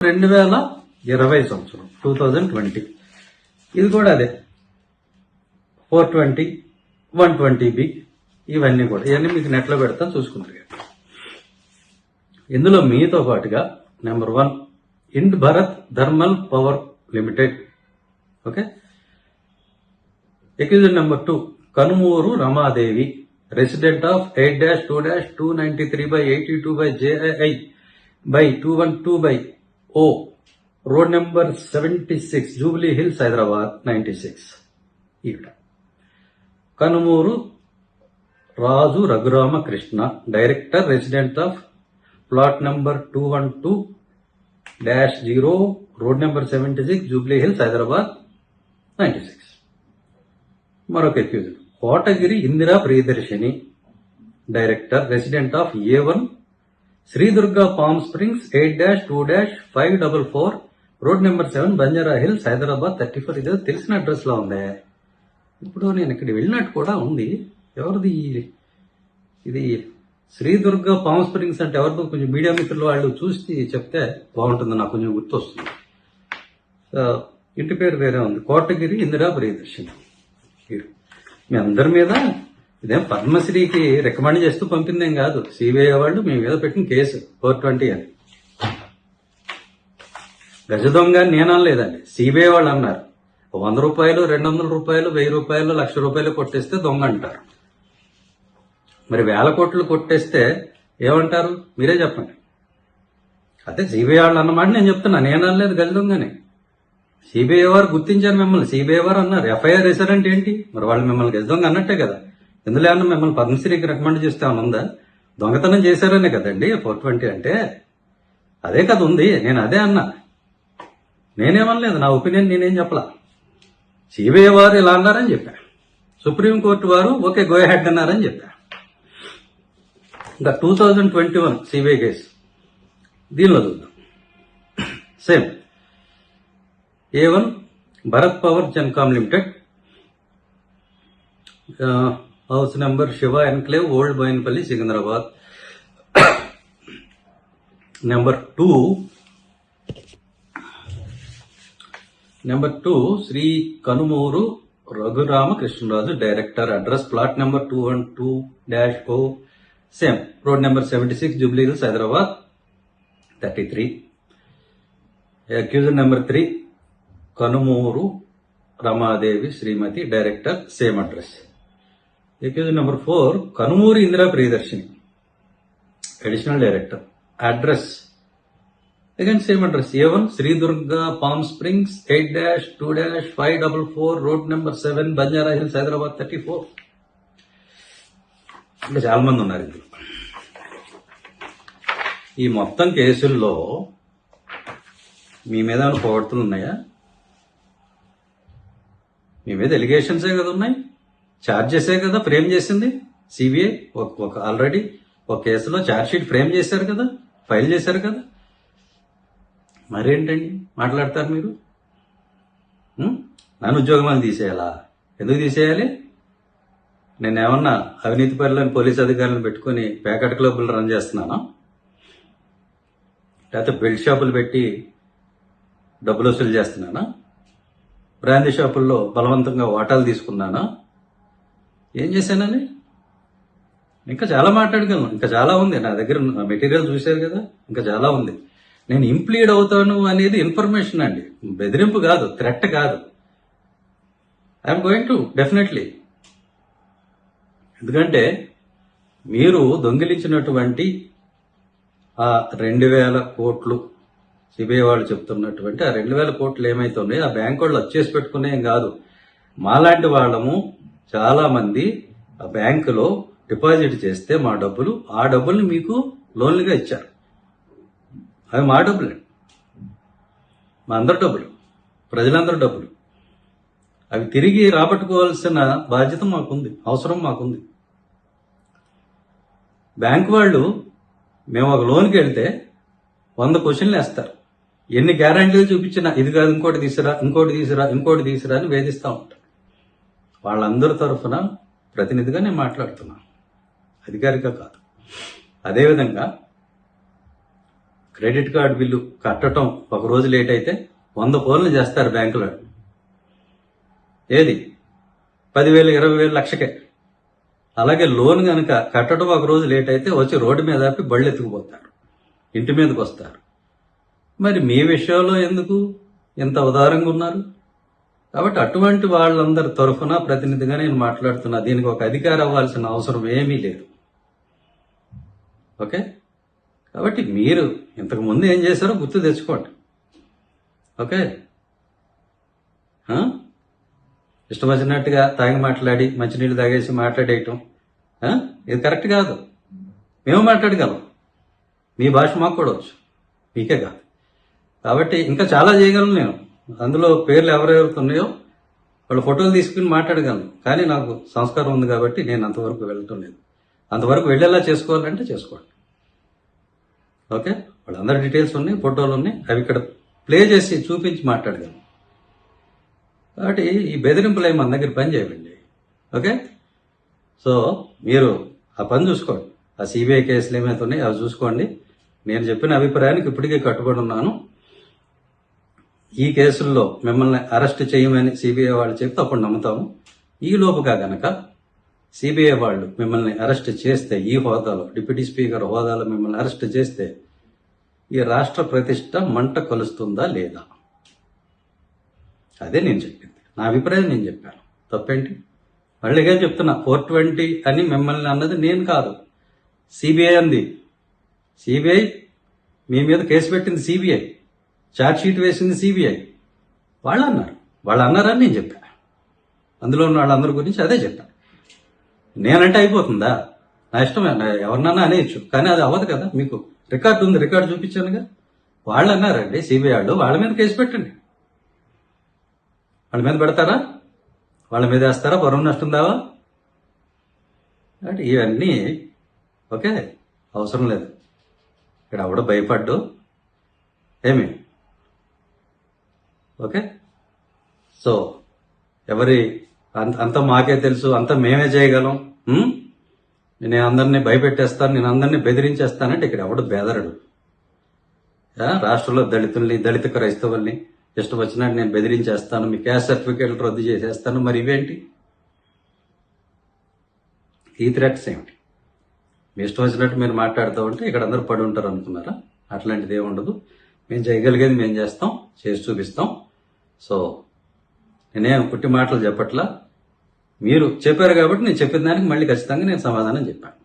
రెండు వేల ఇరవై సంవత్సరం టూ థౌజండ్ ట్వంటీ ఇది కూడా అదే. Four twenty one twenty B ఇవన్నీ కూడా. ఇవన్నీ మీకు నెట్లో పెడతా చూసుకుంటారు ఇందులో మీతో పాటుగా number one Ind Bharat thermal power limited. Okay? Accused number two Kanumuru Ramadevi resident of eight dash two dash two ninety three by eighty two by J I by two one two by O road number seventy six Jubilee Hills Hyderabad ninety six. ఈవిడ. Kanumuru Raju Raghuramakrishna director resident of plot number two one two dash zero road number seventy six Jubilee Hills Hyderabad ninety six. మరొక accused Kotagiri Indira Priyadarshini director resident of A one Sridurga Palm Springs eight dash two dash five double four road number seven Banjara Hills Hyderabad thirty four. ఇది తెలిసిన అడ్రస్లో ఉందే. ఇప్పుడు నేను ఇక్కడ వెళ్ళినట్టు కూడా ఉంది. ఎవరిది ఇది ఇది శ్రీదుర్గ పామ్ స్ప్రింగ్స్ అంటే ఎవరిదో కొంచెం మీడియా మిత్రులు వాళ్ళు చూసి చెప్తే బాగుంటుంది నాకు కొంచెం గుర్తొస్తుంది. ఇంటి పేరు వేరే ఉంది. కోటగిరి ఇందిరా ప్రియదర్శిని. మీ అందరి మీద ఇదేం పద్మశ్రీకి రికమెండ్ చేస్తూ పంపిందేం కాదు. సిబిఐ వాళ్ళు మీ మీద పెట్టిన కేసు. ఫోర్ ట్వంటీ అని. గజ దొంగ అని నేను సిబిఐ వాళ్ళు అన్నారు. వంద రూపాయలు రెండు వందల రూపాయలు వెయ్యి రూపాయలు లక్ష రూపాయలు కొట్టేస్తే దొంగ అంటారు. మరి వేల కోట్లు కొట్టేస్తే ఏమంటారు? మీరే చెప్పండి. అదే సిబిఐ వాళ్ళు అన్నమాట నేను చెప్తున్నా. నేను అనలేదు గజ దొంగని. సిబిఐ వారు గుర్తించారు మిమ్మల్ని. సిబిఐ వారు అన్నారు. ఎఫ్ఐఆర్ వేశారంటే ఏంటి? మరి వాళ్ళు మిమ్మల్ని గజ దొంగ అన్నట్టే కదా. ఎందులో ఏమన్నా మిమ్మల్ని పద్మశ్రీకి రికమెండ్ చేస్తే ఉందా? దొంగతనం చేశారనే కదండి ఫోర్ ట్వంటీ అంటే. అదే కదా ఉంది నేను అదే అన్నా. నేనేమనలేదు నా ఒపీనియన్ నేనేం చెప్పలా. సిబిఐ వారు ఇలా అన్నారని చెప్పా. సుప్రీంకోర్టు వారు ఓకే గో హెడ్ అన్నారని చెప్పా. ఇంకా two thousand twenty one CBI case. దీనిలో చూద్దాం. Same A one Bharat power Gencom limited house number Shiva enclave old Boinpally Secunderabad. Number two. Number two Shri Kanumuru Raghurama Krishnaraju director. Address plot number two one two dash O same road number seventy six Jubilee Hills Hyderabad. Thirty three. Accused number three Kanumuru Ramadevi Shrimati director same address. Accused number four Kanumuri Indira Priyadarshini. Additional director address again same address A one Sridurga Palm Springs eight dash two dash five double four road number seven Banjara Hills Hyderabad thirty four ఇంకా చాలా మంది ఉన్నారు ఇందులో. ఈ మొత్తం కేసుల్లో మీ మీద ఏమైనా ఉన్నాయా? మీ మీద ఎలిగేషన్సే కదా ఉన్నాయి? ఛార్జెసే కదా ఫ్రేమ్ చేసింది. సిబిఐ ఒక ఒక ఆల్రెడీ ఒక కేసులో ఛార్జ్ షీట్ ఫ్రేమ్ చేశారు కదా ఫైల్ చేశారు కదా. మరేంటండి? మాట్లాడతారు మీరు? నన్ను ఉద్యోగం తీసేయాలా? ఎందుకు తీసేయాలి? నేను ఏమన్నా అవినీతి పరులను పోలీస్ అధికారులను పెట్టుకొని ప్యాకెట్ క్లబ్లు రన్ చేస్తున్నానా? లేకపోతే బెల్ట్ షాపులు పెట్టి డబ్బులు వసూలు చేస్తున్నానా? బ్రాందీ షాపుల్లో బలవంతంగా వాటాలు తీసుకున్నానా? ఏం చేశానని? ఇంకా చాలా మాట్లాడగలను. ఇంకా చాలా ఉంది. నా దగ్గర మెటీరియల్ చూశారు కదా? ఇంకా చాలా ఉంది. నేను ఇంప్లీడ్ అవుతాను అనేది ఇన్ఫర్మేషన్ అండి. బెదిరింపు కాదు థ్రెట్ కాదు. I'm going to definitely. ఎందుకంటే మీరు దొంగిలించినటువంటి ఆ రెండు వేల కోట్లు సిబిఐ వాళ్ళు చెప్తున్నటువంటి ఆ రెండు వేల కోట్లు ఏమైతున్నాయి ఆ బ్యాంక్ వాళ్ళు వచ్చేసి పెట్టుకునేం కాదు. మాలాంటి వాళ్ళము చాలా మంది ఆ బ్యాంకులో డిపాజిట్ చేస్తే మా డబ్బులు ఆ డబ్బుల్ని మీకు లోన్లుగా ఇచ్చారు. అవి మా డబ్బులే. మా అందరి డబ్బులు ప్రజలందరి డబ్బులు. అవి తిరిగి రాబట్టుకోవాల్సిన బాధ్యత మాకుంది అవసరం మాకుంది. బ్యాంక్ వాళ్ళు మేము ఒక లోన్కి వెళ్తే వంద క్వశ్చన్లు వేస్తారు. ఎన్ని గ్యారంటీలు చూపించినా ఇది కాదు ఇంకోటి తీసిరా ఇంకోటి తీసిరా ఇంకోటి తీసిరా అని వేధిస్తూ ఉంటారు. వాళ్ళందరి తరఫున ప్రతినిధిగా నేను మాట్లాడుతున్నాను అధికారిక కాదు. అదేవిధంగా క్రెడిట్ కార్డు బిల్లు కట్టడం ఒక రోజు లేట్ అయితే వంద ఫోన్లు చేస్తారు బ్యాంకులో. ఏది? పదివేలు ఇరవై వేలు లక్షకే. అలాగే లోన్ కనుక కట్టడం ఒక రోజు లేట్ అయితే వచ్చి రోడ్డు మీద ఆపి బళ్ళు ఎత్తుకుపోతారు. ఇంటి మీదకి వస్తారు. మరి మీ విషయంలో ఎందుకు ఇంత ఉదారంగా ఉన్నారు? కాబట్టి అటువంటి వాళ్ళందరి తరఫున ప్రతినిధిగా నేను మాట్లాడుతున్నా. దీనికి ఒక అధికారం అవ్వాల్సిన అవసరం ఏమీ లేదు. ఓకే? కాబట్టి మీరు ఇంతకు ముందు ఏం చేశారో గుర్తు తెచ్చుకోండి. ఓకే? ఇష్టం వచ్చినట్టుగా తాగి మాట్లాడి మంచినీళ్ళు తాగేసి మాట్లాడేయటం. ఇది కరెక్ట్ కాదు. మేము మాట్లాడగలం. మీ భాష మాకు కూడా వచ్చు. మీకే కాదు. కాబట్టి ఇంకా చాలా చేయగలను నేను. అందులో పేర్లు ఎవరెవరితో ఉన్నాయో వాళ్ళ ఫోటోలు తీసుకుని మాట్లాడగలను. కానీ నాకు సంస్కారం ఉంది కాబట్టి నేను అంతవరకు వెళ్ళటం లేదు. అంతవరకు వెళ్ళేలా చేసుకోవాలంటే చేసుకోండి. ఓకే? వాళ్ళందరి డీటెయిల్స్ ఉన్నాయి ఫోటోలు ఉన్నాయి. అవి ఇక్కడ ప్లే చేసి చూపించి మాట్లాడగలను. కాబట్టి ఈ బెదిరింపులు అవి మన దగ్గర పని చేయండి ఓకే? సో మీరు ఆ పని చూసుకోండి. ఆ సిబిఐ కేసులు ఏమైతే ఉన్నాయి అవి చూసుకోండి. నేను చెప్పిన అభిప్రాయానికి ఇప్పటికే కట్టుబడి ఉన్నాను. ఈ కేసుల్లో మిమ్మల్ని అరెస్ట్ చేయమని సిబిఐ వాళ్ళు చెప్తే అప్పుడు నమ్ముతాము. ఈ లోపుగా గనక సిబిఐ వాళ్ళు మిమ్మల్ని అరెస్ట్ చేస్తే ఈ హోదాలో డిప్యూటీ స్పీకర్ హోదాలో మిమ్మల్ని అరెస్ట్ చేస్తే ఈ రాష్ట్ర ప్రతిష్ట మంట కలుస్తుందా లేదా? అదే నేను చెప్పింది. నా అభిప్రాయం నేను చెప్పాను. తప్పేంటి? మళ్ళీగా చెప్తున్నా ఫోర్ ట్వంటీ అని మిమ్మల్ని అన్నది నేను కాదు. సిబిఐ అంది. సిబిఐ మీ మీద కేసు పెట్టింది సిబిఐ. షీట్ వేసింది సిబిఐ. వాళ్ళు అన్నారు వాళ్ళు అన్నారని నేను చెప్పాను అందులో ఉన్న వాళ్ళందరి గురించి అదే చెప్పాను నేనంటే అయిపోతుందా? నా ఇష్టం ఎవరినన్నా అనేయచ్చు. కానీ అది అవ్వదు కదా. మీకు రికార్డు ఉంది రికార్డు చూపించానుగా. వాళ్ళు అన్నారండి సిబిఐ వాళ్ళు. వాళ్ళ మీద కేసు పెట్టండి. వాళ్ళ మీద పెడతారా? వాళ్ళ మీద వేస్తారా? పరువు నష్టం దావా? అంటే ఇవన్నీ ఓకే అవసరం లేదు. ఇక్కడ ఆవిడ భయపడ్డు. ఏమి? ఓకే? సో ఎవరి అంత అంత మాకే తెలుసు అంత మేమే చేయగలం నేను అందరినీ భయపెట్టేస్తాను నేను అందరినీ బెదిరించేస్తానంటే ఇక్కడ ఎవడు బెదరడు. రాష్ట్రంలో దళితుల్ని దళిత క్రైస్తవుల్ని ఇష్టం వచ్చినట్టు నేను బెదిరించేస్తాను మీ క్యాస్ట్ సర్టిఫికేట్లు రద్దు చేసేస్తాను మరి ఇవేంటి? ఈ థ్రెట్స్ ఏమిటి? మీ ఇష్టం వచ్చినట్టు మీరు మాట్లాడుతూ ఉంటే ఇక్కడ అందరూ పడి ఉంటారు అనుకున్నారా? అట్లాంటిది ఏమి ఉండదు మేము చేయగలిగేది మేము చేస్తాం చేసి చూపిస్తాం. సో నేనేం పుట్టి మాటలు చెప్పట్లా? మీరు చెప్పారు కాబట్టి నేను చెప్పిన దానికి మళ్ళీ ఖచ్చితంగా నేను సమాధానం చెప్పాను.